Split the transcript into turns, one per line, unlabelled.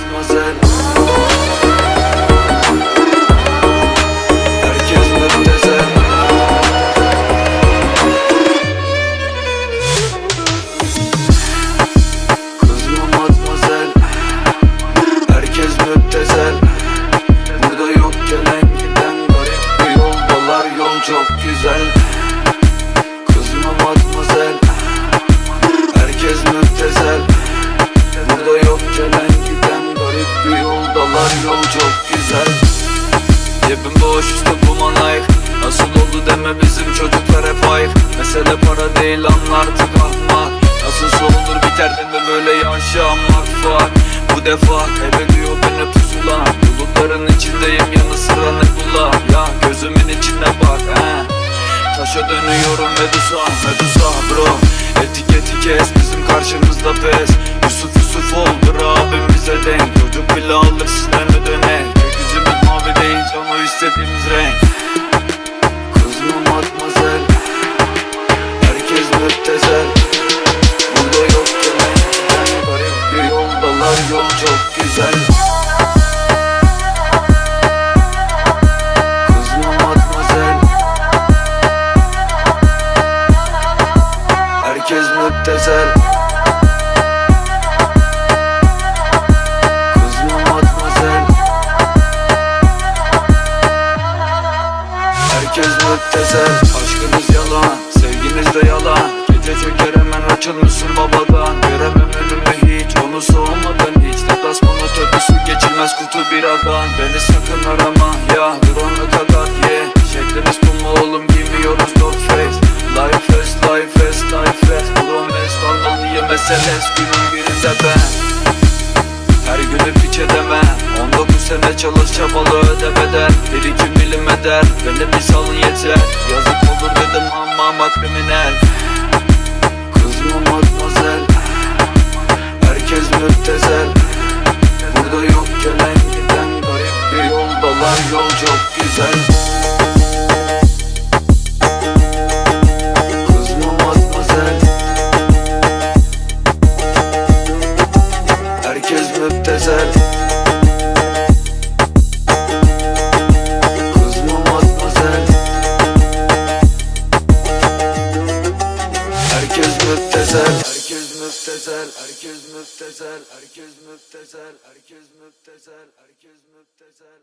matmazel Herkes müptezel Kız mı matmazel Herkes müptezel Burada yok gelen garip bir yoldalar Yol çok güzel Cebim boş işte bu manayık Nasıl oldu deme bizim çocuklar hep ayık. Mesele para değil anlardık ahmak. Nasıl olur biter deme böyle yaşamak var. Bu defa kaybediyor beni pusula. Bulutların içindeyim yanı sıra ne bula Ya gözümün içine bak he. Taşa dönüyorum Medusa, Medusa bro. Etiketi kes bizim karşımızda pes. Yusuf Yusuf oldur abim bize denk. Çocuk bile alır çok güzel. Kız mı matmazel. Herkes müptezel fast life fast life fast Promes kalmalı diye meseles Günün birinde ben. Her günü piç edemem. 19 sene çalış çabalı ödemeden. Bir iki milim eder Beni bir salın yeter. Yazık olur dedim ama kriminal. Kız mı matmazel. Herkes müptezel. Burada yok gelen giden garip bir yoldalar. Yol çok güzel müptezel. Herkes müptezel. Herkes müptezel. Herkes müptezel. Herkes müptezel. Herkes müptezel. Herkes müptezel